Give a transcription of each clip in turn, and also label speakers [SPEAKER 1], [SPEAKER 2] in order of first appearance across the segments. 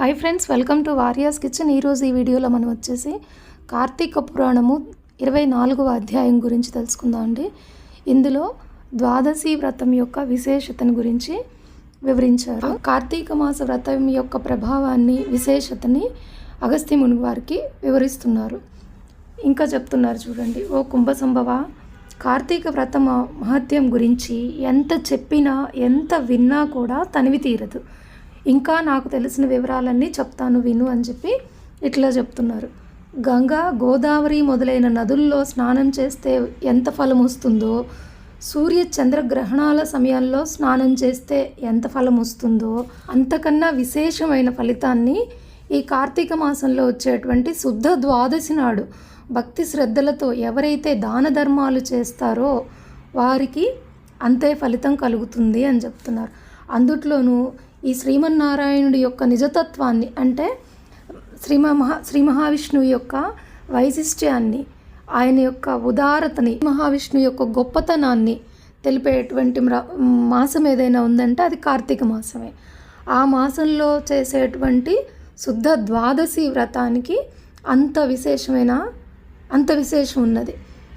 [SPEAKER 1] Hi friends welcome to Warriors Kitchen ఈరోజు ఈ వీడియోలో మనం వచ్చేసి కార్తీక పురాణము ఇరవై నాలుగవ అధ్యాయం గురించి తెలుసుకుందాం అండి. ఇందులో ద్వాదశి వ్రతం యొక్క విశేషతను గురించి వివరించారు. కార్తీక మాస వ్రతం యొక్క ప్రభావాన్ని విశేషతని అగస్త్య ముని వారికి వివరిస్తున్నారు. ఇంకా చెప్తున్నారు చూడండి. ఓ కుంభసంభవ కార్తీక వ్రత మహత్యం గురించి ఎంత చెప్పినా ఎంత విన్నా కూడా తనివి తీరదు. ఇంకా నాకు తెలిసిన వివరాలన్నీ చెప్తాను విను అని చెప్పి ఇట్లా చెప్తున్నారు. గంగా గోదావరి మొదలైన నదుల్లో స్నానం చేస్తే ఎంత ఫలం వస్తుందో సూర్య చంద్రగ్రహణాల సమయంలో సమయాల్లో స్నానం చేస్తే ఎంత ఫలం వస్తుందో అంతకన్నా విశేషమైన ఫలితాన్ని ఈ కార్తీక మాసంలో వచ్చేటువంటి శుద్ధ ద్వాదశి నాడు భక్తి శ్రద్ధలతో ఎవరైతే దాన ధర్మాలు చేస్తారో వారికి అంతే ఫలితం కలుగుతుంది అని చెప్తున్నారు. అందుట్లోనూ ఈ శ్రీమన్నారాయణుడి యొక్క నిజతత్వాన్ని అంటే శ్రీమ మహా శ్రీ మహావిష్ణువు యొక్క వైశిష్ట్యాన్ని ఆయన యొక్క ఉదారతని మహావిష్ణువు యొక్క గొప్పతనాన్ని తెలిపేటువంటి మాసం ఏదైనా ఉందంటే అది కార్తీక మాసమే. ఆ మాసంలో చేసేటువంటి శుద్ధ ద్వాదశి వ్రతానికి అంత విశేషమైన అంత విశేషం ఉన్నది.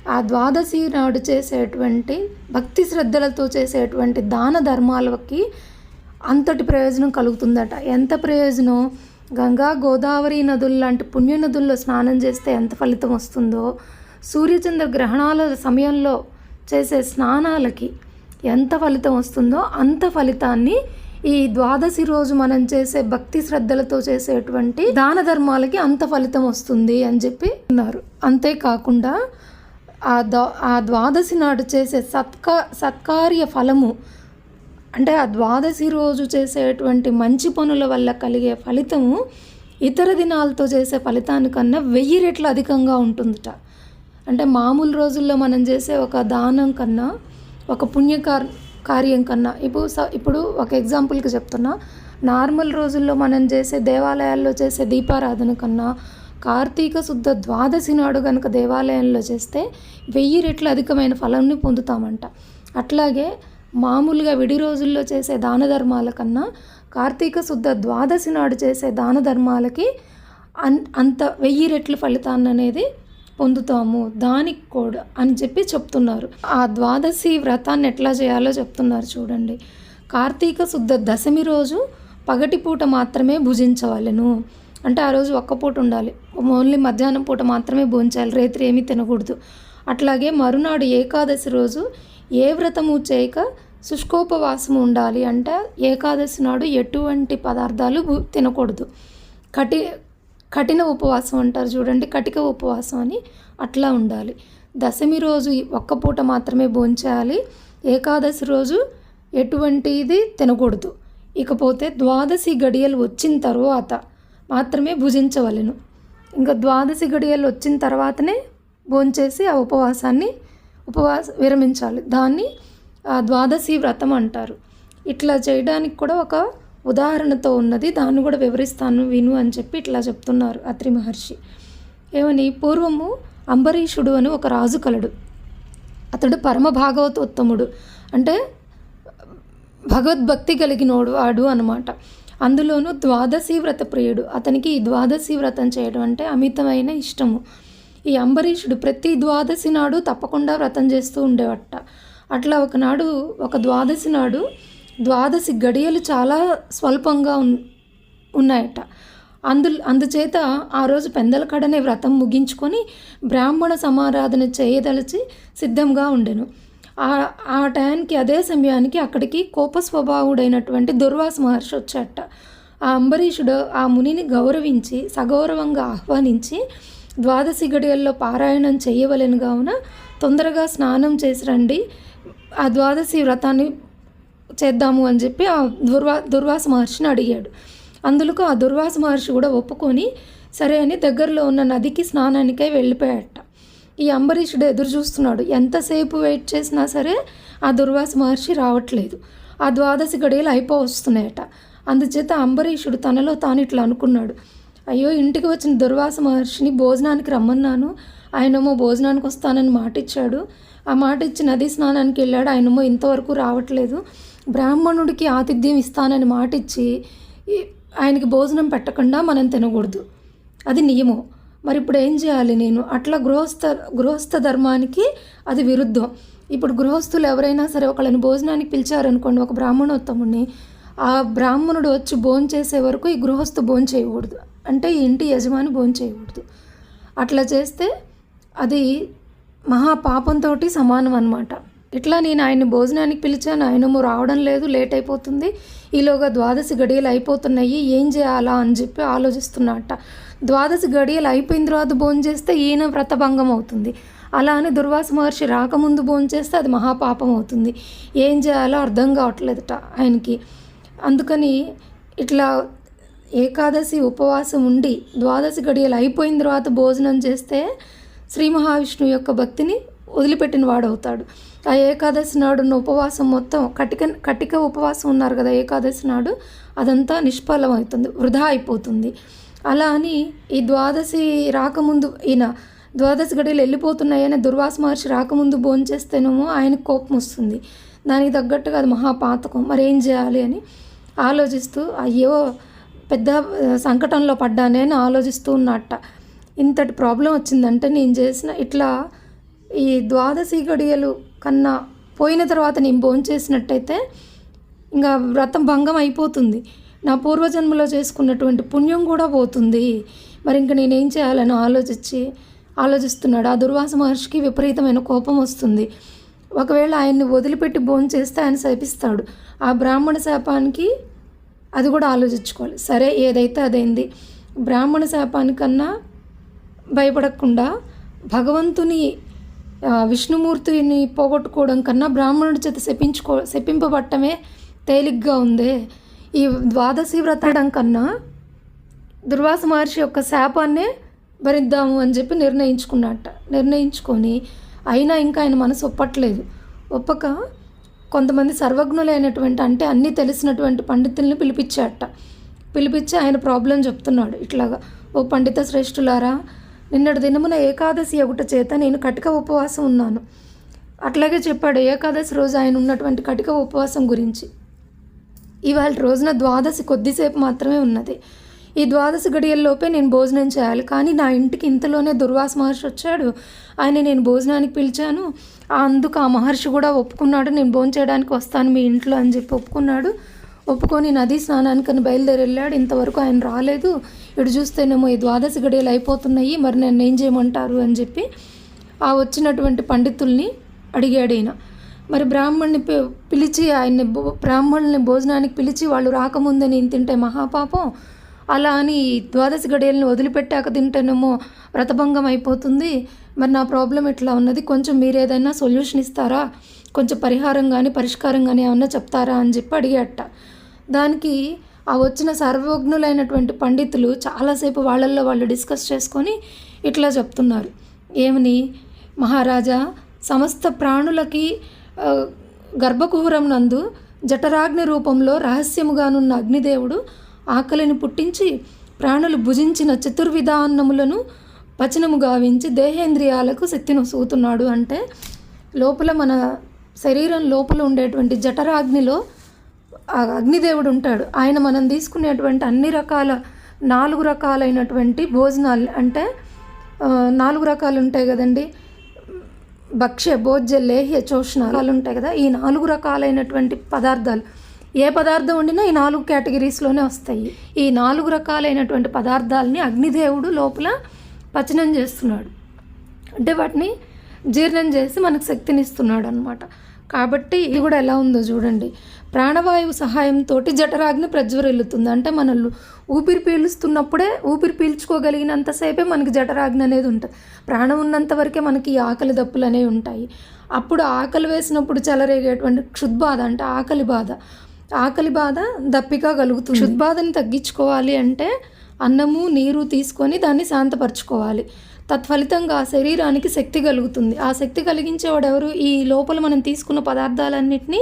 [SPEAKER 1] ఆ ద్వాదశి నాడు చేసేటువంటి భక్తి శ్రద్ధలతో చేసేటువంటి దాన ధర్మాలకి అంతటి ప్రయోజనం కలుగుతుందట. ఎంత ప్రయోజనం? గంగా గోదావరి నదులు లాంటి పుణ్య నదుల్లో స్నానం చేస్తే ఎంత ఫలితం వస్తుందో? సూర్యచంద్ర గ్రహణాల సమయంలో చేసే స్నానాలకి ఎంత ఫలితం వస్తుందో అంత ఫలితాన్ని ఈ ద్వాదశి రోజు మనం చేసే భక్తి శ్రద్ధలతో చేసేటువంటి దాన ధర్మాలకి అంత ఫలితం వస్తుంది అని చెప్పి అన్నారు. అంతేకాకుండా ఆ దా ఆ ద్వాదశి నాడు చేసే సత్కా సత్కార్య ఫలము అంటే ఆ ద్వాదశి రోజు చేసేటువంటి మంచి పనుల వల్ల కలిగే ఫలితము ఇతర దినాలతో చేసే ఫలితానికన్నా వెయ్యి రెట్లు అధికంగా ఉంటుందట. అంటే మామూలు రోజుల్లో మనం చేసే ఒక దానం కన్నా ఒక పుణ్యకార్ కార్యం కన్నా ఇప్పుడు స ఇప్పుడు ఒక ఎగ్జాంపుల్కి చెప్తున్నా. నార్మల్ రోజుల్లో మనం చేసే దేవాలయాల్లో చేసే దీపారాధన కన్నా కార్తీక శుద్ధ ద్వాదశి నాడు కనుక దేవాలయంలో చేస్తే వెయ్యి రెట్లు అధికమైన ఫలాన్ని పొందుతామంట. అట్లాగే మామూలుగా విడి రోజుల్లో చేసే దాన ధర్మాల కన్నా కార్తీక శుద్ధ ద్వాదశి నాడు చేసే దాన ధర్మాలకి అన్ అంత వెయ్యి రెట్ల ఫలితాన్ని అనేది పొందుతాము. దానికి కూడా అని చెప్పి చెప్తున్నారు. ఆ ద్వాదశి వ్రతాన్ని ఎట్లా చేయాలో చెప్తున్నారు చూడండి. కార్తీక శుద్ధ దశమి రోజు పగటిపూట మాత్రమే భుజించవలెను. అంటే ఆ రోజు ఒక్క పూట ఉండాలి. ఓన్లీ మధ్యాహ్నం పూట మాత్రమే భోంచాలి రేత్రి ఏమీ తినకూడదు. అట్లాగే మరునాడు ఏకాదశి రోజు ఏ వ్రతము చేయక శుష్కోపవాసం ఉండాలి అంటే. ఏకాదశి నాడు ఎటువంటి పదార్థాలు తినకూడదు. కఠి కఠిన ఉపవాసం అంటారు చూడండి. కటిక ఉపవాసం అని అట్లా ఉండాలి. దశమి రోజు ఒక్క పూట మాత్రమే భోంచేయాలి ఏకాదశి రోజు ఎటువంటిది తినకూడదు. ఇకపోతే ద్వాదశి గడియలు వచ్చిన తర్వాత మాత్రమే భుజించవలెను. ఇంకా ద్వాదశి గడియలు వచ్చిన తర్వాతనే భోంచేసి ఆ ఉపవాసాన్ని ఉపవాస విరమించాలి. దాన్ని ద్వాదశి వ్రతం అంటారు. ఇట్లా చేయడానికి కూడా ఒక ఉదాహరణతో ఉన్నది. దాన్ని కూడా వివరిస్తాను విను అని చెప్పి ఇట్లా చెప్తున్నారు అత్రి మహర్షి. ఏమని? పూర్వము అంబరీషుడు అని ఒక రాజు కలడు. అతడు పరమ భాగవతోత్తముడు. అంటే భగవద్భక్తి కలిగినోడు వాడు అనమాట అందులోనూ ద్వాదశి వ్రత ప్రియుడు. అతనికి ఈ ద్వాదశి వ్రతం చేయడం అంటే అమితమైన ఇష్టము. ఈ అంబరీషుడు ప్రతి ద్వాదశి నాడు తప్పకుండా వ్రతం చేస్తూ ఉండేవట. అట్లా ఒకనాడు ఒక ద్వాదశి నాడు ద్వాదశి గడియలు చాలా స్వల్పంగా ఉన్ ఉన్నాయట. అందు అందుచేత ఆ రోజు పెందల కడనే వ్రతం ముగించుకొని బ్రాహ్మణ సమారాధన చేయదలిచి సిద్ధంగా ఉండెను. ఆ ఆ టయానికి అదే సమయానికి అక్కడికి కోప స్వభావుడైనటువంటి దుర్వాస మహర్షి వచ్చాట ఆ అంబరీషుడు ఆ మునిని గౌరవించి సగౌరవంగా ఆహ్వానించి ద్వాదశి గడియల్లో పారాయణం చేయవలెను కావున తొందరగా స్నానం చేసి రండి ఆ ద్వాదశి వ్రతాన్ని చేద్దాము అని చెప్పి ఆ దుర్వా దుర్వాస మహర్షిని అడిగాడు. అందులకు ఆ దుర్వాస మహర్షి కూడా ఒప్పుకొని సరే అని దగ్గరలో ఉన్న నదికి స్నానానికై వెళ్ళిపోయాట. ఈ అంబరీషుడు ఎదురు చూస్తున్నాడు. ఎంతసేపు వెయిట్ చేసినా సరే ఆ దుర్వాస మహర్షి రావట్లేదు. ఆ ద్వాదశి గడియలు అయిపో వస్తున్నాయట అందుచేత అంబరీషుడు తనలో తాను ఇట్లా అనుకున్నాడు. అయ్యో ఇంటికి వచ్చిన దుర్వాస మహర్షిని భోజనానికి రమ్మన్నాను. ఆయనేమో భోజనానికి వస్తానని మాట ఇచ్చాడు ఆ మాట ఇచ్చి నదీ స్నానానికి వెళ్ళాడు. ఆయనేమో ఇంతవరకు రావట్లేదు. బ్రాహ్మణుడికి ఆతిథ్యం ఇస్తానని మాట ఇచ్చి ఆయనకి భోజనం పెట్టకుండా మనం తినకూడదు. అది నియమం. మరి ఇప్పుడు ఏం చేయాలి నేను? అట్లా గృహస్థ గృహస్థ ధర్మానికి అది విరుద్ధం. ఇప్పుడు గృహస్థులు ఎవరైనా సరే ఒకళ్ళని భోజనానికి పిలిచారనుకోండి ఒక బ్రాహ్మణోత్తముడిని ఆ బ్రాహ్మణుడు వచ్చి భోజనం చేసే వరకు ఈ గృహస్థు భోజనం చేయకూడదు అంటే ఇంటి యజమాని భోంచేయకూడదు అట్లా చేస్తే అది మహా పాపంతో సమానం అనమాట ఇట్లా నేను ఆయన్ని భోజనానికి పిలిచాను ఆయనము రావడం లేదు లేట్ అయిపోతుంది. ఈలోగా ద్వాదశి గడియలు అయిపోతున్నాయి ఏం చేయాలా అని చెప్పి ఆలోచిస్తున్నట్ట ద్వాదశి గడియలు అయిపోయిన తర్వాత భోంచేస్తే ఈయన వ్రతభంగం అవుతుంది. అలా అని దుర్వాస మహర్షి రాకముందు భోంచేస్తే అది మహాపాపం అవుతుంది. ఏం చేయాలో అర్థం కావట్లేదట ఆయనకి. అందుకని ఇట్లా ఏకాదశి ఉపవాసం ఉండి ద్వాదశి గడియలు అయిపోయిన తర్వాత భోజనం చేస్తే శ్రీ మహావిష్ణువు యొక్క భక్తిని వదిలిపెట్టిన వాడవుతాడు. ఆ ఏకాదశి నాడు ఉన్న ఉపవాసం మొత్తం కటిక కటిక ఉపవాసం ఉన్నారు కదా ఏకాదశి నాడు అదంతా నిష్ఫలం అవుతుంది వృధా అయిపోతుంది. అలా అని ఈ ద్వాదశి రాకముందు ఈయన ద్వాదశి గడియలు వెళ్ళిపోతున్నాయని దుర్వాస మహర్షి రాకముందు భోజనం చేస్తేనేమో కోపం వస్తుంది. దానికి తగ్గట్టుగా అది మహాపాతకం. మరి ఏం చేయాలి అని ఆలోచిస్తూ అయ్యో పెద్ద సంకటంలో పడ్డానే అని ఆలోచిస్తూ ఉన్నట్ట. ఇంతటి ప్రాబ్లం వచ్చిందంటే నేను చేసిన ఇట్లా ఈ ద్వాదశి గడియలు కన్నా పోయిన తర్వాత నేను భోంచేసినట్టయితే ఇంకా వ్రతం భంగం అయిపోతుంది. నా పూర్వజన్మలో చేసుకున్నటువంటి పుణ్యం కూడా పోతుంది. మరి ఇంక నేనేం చేయాలని ఆలోచించి ఆలోచిస్తున్నాడు. ఆ దుర్వాస మహర్షికి విపరీతమైన కోపం వస్తుంది. ఒకవేళ ఆయన్ని వదిలిపెట్టి భోజనం చేస్తే ఆయన శపిస్తాడు. ఆ బ్రాహ్మణ శాపానికి అది కూడా ఆలోచించుకోవాలి. సరే ఏదైతే అదైంది? బ్రాహ్మణ శాపానికన్నా భయపడకుండా భగవంతుని విష్ణుమూర్తిని పోగొట్టుకోవడం కన్నా బ్రాహ్మణుడి చేత శపించుకో శపింపబట్టమే తేలిగ్గా ఉందే. ఈ ద్వాదశి వ్రతడం కన్నా దుర్వాస మహర్షి యొక్క శాపాన్నే భరిద్దాము అని చెప్పి నిర్ణయించుకున్నట్ట. నిర్ణయించుకొని అయినా ఇంకా ఆయన మనసు ఒప్పట్లేదు. ఒప్పక కొంతమంది సర్వజ్ఞులైనటువంటి అంటే అన్నీ తెలిసినటువంటి పండితుల్ని పిలిపించాట పిలిపించి ఆయన ప్రాబ్లం చెప్తున్నాడు. ఇట్లాగా ఓ పండిత శ్రేష్ఠులారా నిన్నటి దినమున ఏకాదశి ఒకట చేత నేను కటిక ఉపవాసం ఉన్నాను. అట్లాగే చెప్పాడు ఏకాదశి రోజు ఆయన ఉన్నటువంటి కటిక ఉపవాసం గురించి. ఇవాళ రోజున ద్వాదశి కొద్దిసేపు మాత్రమే ఉన్నది. ఈ ద్వాదశ గడియల్లోపే నేను భోజనం చేయాలి. కానీ నా ఇంటికి ఇంతలోనే దుర్వాస మహర్షి వచ్చాడు. ఆయన నేను భోజనానికి పిలిచాను. అందుకు ఆ మహర్షి కూడా ఒప్పుకున్నాడు. నేను భోజనం చేయడానికి వస్తాను మీ ఇంట్లో అని చెప్పి ఒప్పుకున్నాడు. ఒప్పుకొని నదీ స్నానానికి అని బయలుదేరి వెళ్ళాడు ఇంతవరకు ఆయన రాలేదు. ఇటు చూస్తేనేమో ఈ ద్వాదశ గడియలు అయిపోతున్నాయి. మరి నన్ను ఏం చేయమంటారు అని చెప్పి ఆ వచ్చినటువంటి పండితుల్ని అడిగాడు ఈయన. మరి బ్రాహ్మణ్ణి పి- పిలిచి ఆయన్ని బ్రాహ్మణుల్ని భోజనానికి పిలిచి వాళ్ళు రాకముందే నేను తింటే మహాపాపం. అలా అని ద్వాదశి గడియల్ని వదిలిపెట్టాక తింటేనేమో వ్రతభంగం అయిపోతుంది. మరి నా ప్రాబ్లం ఇట్లా ఉన్నది? కొంచెం మీరు ఏదైనా సొల్యూషన్ ఇస్తారా? కొంచెం పరిహారం కానీ పరిష్కారం కానీ ఏమన్నా చెప్తారా అని చెప్పి అడిగేట. దానికి ఆ వచ్చిన సర్వజ్ఞులైనటువంటి పండితులు చాలాసేపు వాళ్ళల్లో వాళ్ళు డిస్కస్ చేసుకొని ఇట్లా చెప్తున్నారు. ఏమని? మహారాజా సమస్త ప్రాణులకి ఆ, గర్భకుహరం నందు జఠరాగ్ని రూపంలో రహస్యముగానున్న అగ్నిదేవుడు ఆకలిని పుట్టించి ప్రాణులు భుజించిన చతుర్విధాన్నములను పచనము గావించి దేహేంద్రియాలకు శక్తిని సూతున్నాడు అంటే లోపల మన శరీరం లోపల ఉండేటువంటి జఠరాగ్నిలో ఆ అగ్నిదేవుడు ఉంటాడు. ఆయన మనం తీసుకునేటువంటి అన్ని రకాల నాలుగు రకాలైనటువంటి భోజనాలు అంటే నాలుగు రకాలు ఉంటాయి కదండి. భక్ష్య భోజ్య లేహ్య చోషణాలు ఉంటాయి కదా. ఈ నాలుగు రకాలైనటువంటి పదార్థాలు ఏ పదార్థం వండినా ఈ నాలుగు కేటగిరీస్లోనే వస్తాయి. ఈ నాలుగు రకాలైనటువంటి పదార్థాలని అగ్నిదేవుడు లోపల పచనం చేస్తున్నాడు. అంటే వాటిని జీర్ణం చేసి మనకు శక్తిని ఇస్తున్నాడు అనమాట కాబట్టి ఇది కూడా ఎలా ఉందో చూడండి. ప్రాణవాయువు సహాయంతో జఠరాగ్ని ప్రజ్వరిల్లుతుంది. అంటే మన ఊపిరి పీలుస్తున్నప్పుడే ఊపిరి పీల్చుకోగలిగినంతసేపే మనకి జఠరాగ్ని అనేది ఉంటుంది. ప్రాణం ఉన్నంత వరకే మనకి ఈ ఆకలి దప్పులు అనేవి ఉంటాయి. అప్పుడు ఆకలి వేసినప్పుడు చెలరేగేటువంటి క్షుద్బాధ అంటే ఆకలి బాధ. ఆకలి బాధ దప్పిక కలుగుతుంది. క్షుద్బాధని తగ్గించుకోవాలి అంటే అన్నము నీరు తీసుకొని దాన్ని శాంతపరచుకోవాలి. తత్ఫలితంగా ఆ శరీరానికి శక్తి కలుగుతుంది. ఆ శక్తి కలిగించేవాడు ఎవరు ఈ లోపల మనం తీసుకున్న పదార్థాలన్నింటినీ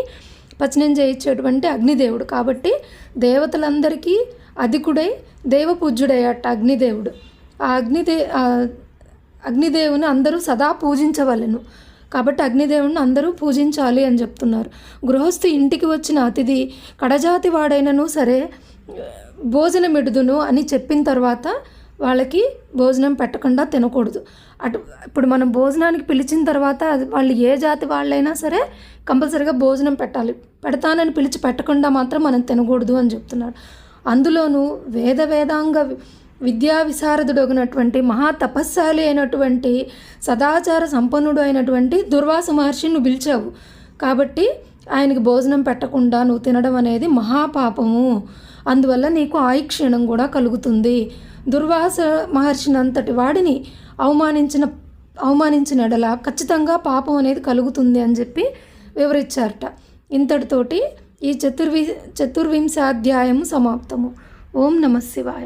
[SPEAKER 1] పచనం చేయించేటువంటి అగ్నిదేవుడు. కాబట్టి దేవతలందరికీ అధికుడై దేవపూజ్యుడయ్యట అగ్నిదేవుడు. ఆ అగ్నిదే అగ్నిదేవుని అందరూ సదా పూజించవలెను. కాబట్టి అగ్నిదేవుని అందరూ పూజించాలి అని చెప్తున్నారు. గృహస్థు ఇంటికి వచ్చిన అతిథి కడజాతి వాడైనను సరే భోజనమిడుదును అని చెప్పిన తర్వాత వాళ్ళకి భోజనం పెట్టకుండా తినకూడదు. అటు ఇప్పుడు మనం భోజనానికి పిలిచిన తర్వాత అది వాళ్ళు ఏ జాతి వాళ్ళైనా సరే కంపల్సరీగా భోజనం పెట్టాలి. పెడతానని పిలిచి పెట్టకుండా మాత్రం మనం తినకూడదు అని చెప్తున్నారు. అందులోనూ వేద వేదాంగ విద్యా విశారదుడగినటువంటి మహా తపస్శాలి అయినటువంటి సదాచార సంపన్నుడు అయినటువంటి దుర్వాస మహర్షిని నువ్వు పిలిచావు. కాబట్టి ఆయనకి భోజనం పెట్టకుండా నువ్వు తినడం అనేది మహాపాపము. అందువల్ల నీకు ఆయుక్షీణం కూడా కలుగుతుంది. దుర్వాస మహర్షిని అంతటి వాడిని అవమానించిన అవమానించిన ఎడల ఖచ్చితంగా పాపం అనేది కలుగుతుంది అని చెప్పి వివరించారట. ఇంతటితోటి ఈ చతుర్వి చతుర్వింశాధ్యాయము సమాప్తము. ఓం నమ శివాయ.